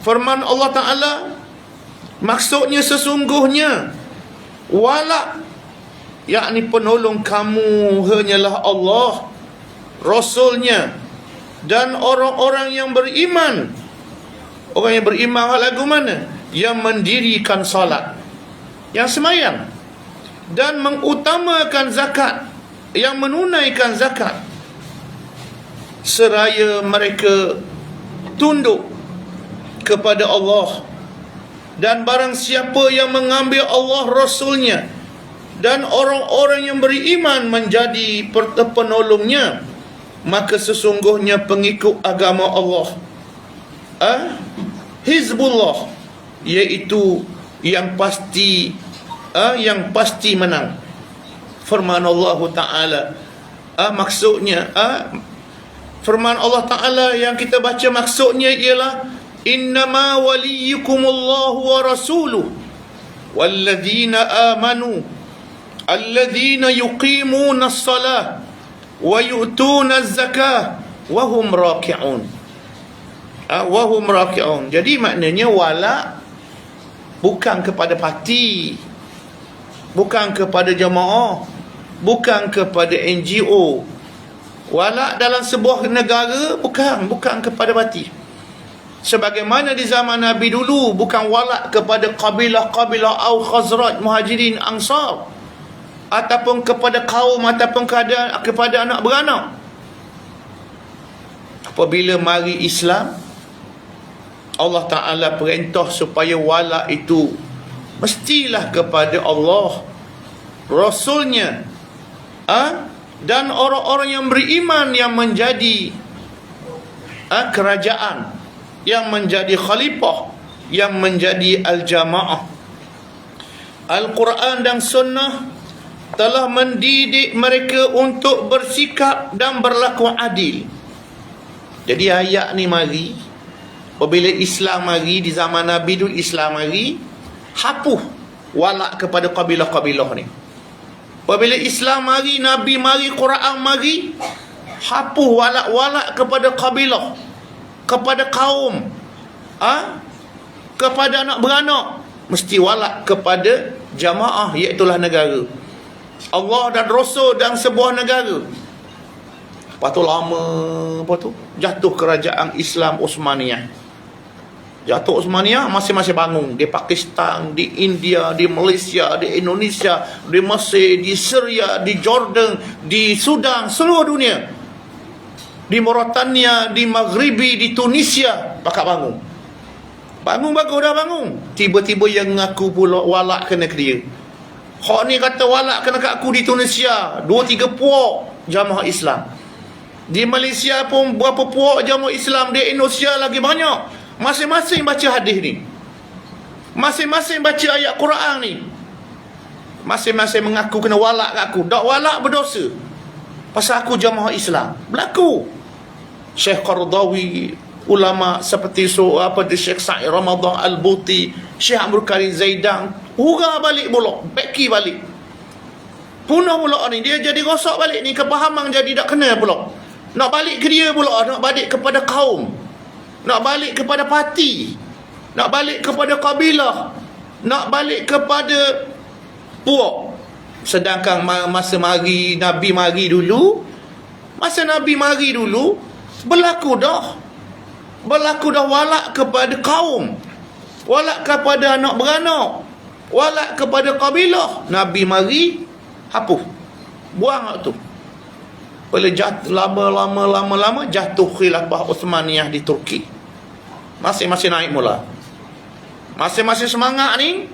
firman Allah Ta'ala maksudnya sesungguhnya wala yakni penolong kamu hanyalah Allah Rasulnya dan orang-orang yang beriman. Orang yang beriman lagu mana? Yang mendirikan salat yang semayang dan mengutamakan zakat yang menunaikan zakat. Seraya mereka tunduk kepada Allah. Dan barang siapa yang mengambil Allah Rasulnya dan orang-orang yang beriman menjadi penolongnya maka sesungguhnya pengikut agama Allah ah Hizbullah iaitu yang pasti ah yang pasti menang. Firman Allah taala ah maksudnya ah firman Allah taala yang kita baca maksudnya ialah innama waliyukumullahu wa rasuluhu walladzina amanu alladzina yuqimuna as-salah wa yu'tuna az-zakah wa hum raki'un. Ha, wa hum raki'un. Jadi maknanya wala bukan kepada parti bukan kepada jemaah bukan kepada NGO wala dalam sebuah negara bukan bukan kepada parti sebagaimana di zaman Nabi dulu bukan wala kepada kabilah-kabilah au khazraj muhajirin ansar ataupun kepada kaum ataupun kepada, kepada anak beranak apabila mari Islam Allah Ta'ala perintah supaya wala itu mestilah kepada Allah Rasulnya ha? dan orang-orang yang beriman yang menjadi ha? kerajaan yang menjadi khalifah yang menjadi al-jamaah Al-Quran dan Sunnah telah mendidik mereka untuk bersikap dan berlaku adil. Jadi ayat ni mari apabila Islam mari di zaman Nabi dulu Islam mari hapuh walak kepada kabilah-kabilah ni. Apabila Islam mari Nabi mari Quran mari hapuh walak-walak kepada kabilah kepada kaum ah ha? kepada anak beranak mesti walak kepada jamaah iaitu negara Allah dan Rasul dan sebuah negara. Lepas tu lama, apa tu? Jatuh kerajaan Islam Osmaniyah. Jatuh Osmaniyah masing-masing bangun. Di Pakistan, di India, di Malaysia, di Indonesia, di Mesir, di Syria, di Jordan, di Sudan, seluruh dunia. Di Mauritania, di Maghribi, di Tunisia, pakak bangun. Bangun bagus dah bangun. Tiba-tiba yang ngaku pula walak kena ke dia. Hak ni kata walak kena kat aku di Tunisia. Dua tiga puak jamaah Islam. Di Malaysia pun berapa puak jamaah Islam. Di Indonesia lagi banyak. Masing-masing baca hadis ni. Masing-masing baca ayat Quran ni. Masing-masing mengaku kena walak kat aku. Tak walak berdosa. Pasal aku jamaah Islam. Berlaku. Syekh Qardawi ulama seperti so apa di Syekh Sa'id Ramadan Al-Buti, Syekh Abdul Karim Zaidan, hura balik pula, beki balik. Punah pula ni, dia jadi rosak balik ni, kepahaman jadi tak kena pula. Nak balik ke dia pula, nak balik kepada kaum. Nak balik kepada parti. Nak balik kepada kabilah. Nak balik kepada puak. Sedangkan masa mari, Nabi mari dulu, masa Nabi mari dulu, berlaku dah. Berlaku dah walak kepada kaum. Walak kepada anak beranak. Walak kepada kabilah. Nabi mari hapuh buang tu. Boleh jatuh lama-lama lama-lama jatuh khilafah Uthmaniyah di Turki. Masing-masing naik mula. Masing-masing semangat ni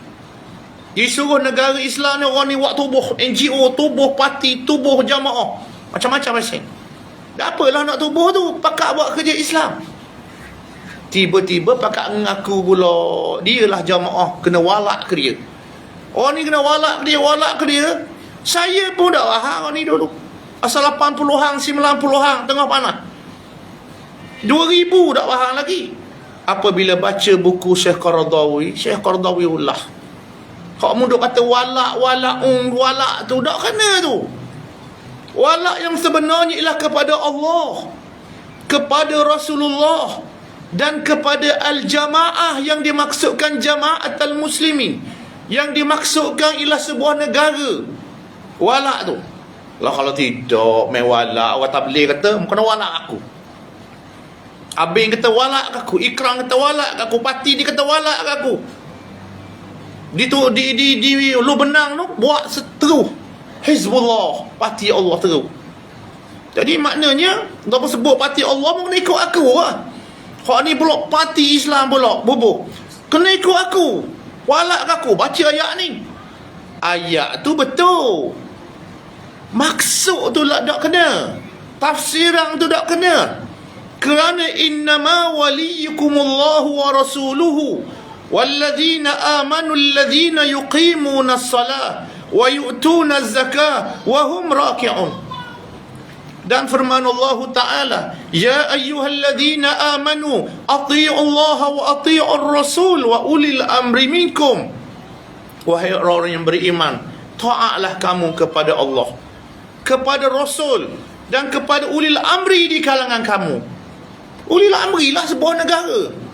disuruh negara Islam ni orang ni buat tubuh. NGO tubuh parti tubuh jamaah. Macam-macam masing tak apalah nak tubuh tu. Pakak buat kerja Islam. Tiba-tiba pakak mengaku pula Dialah jamaah Kena walak ke dia. Orang ni kena walak ke dia Walak ke dia? Saya pun dah faham orang ni dulu. Asal 80 hang 90 hang Tengah panas. 2000 tak faham lagi. Apabila baca buku Syekh Qaradawi Syekh Qaradawi ulah Kau munduk kata walak Walak um, Walak tu Tak kena tu Walak yang sebenarnya ialah kepada Allah Kepada Rasulullah dan kepada al-jamaah yang dimaksudkan jamaat al-muslimin yang dimaksudkan ialah sebuah negara. Walak tu. Lah kalau tidak main walak orang tabligh kata kena walak aku. Abing kata walak aku Ikram kata walak aku Parti dia kata walak aku. Di tu di di di lu benang tu buat seteru Hizbullah parti Allah terus jadi maknanya apa sebut parti Allah pun kena ikut aku lah Hak ni pula parti Islam pula bubuh. Kena ikut aku. Walak aku baca ayat ni. Ayat tu betul. Maksud tu lah tak kena. Tafsiran tu tak kena. Kerana innama waliyukumullahu wa rasuluhu walladzina amanu alladzina yuqimuna as-salah wa yu'tuna az-zakah wa hum raki'un. Dan firman Allah Ta'ala Ya ayyuhalladzina amanu Ati'u Allah wa ati'u Rasul Wa ulil amri minkum. Wahai orang yang beriman Ta'atlah kamu kepada Allah Kepada Rasul Dan kepada ulil amri di kalangan kamu. Ulil amri lah sebuah negara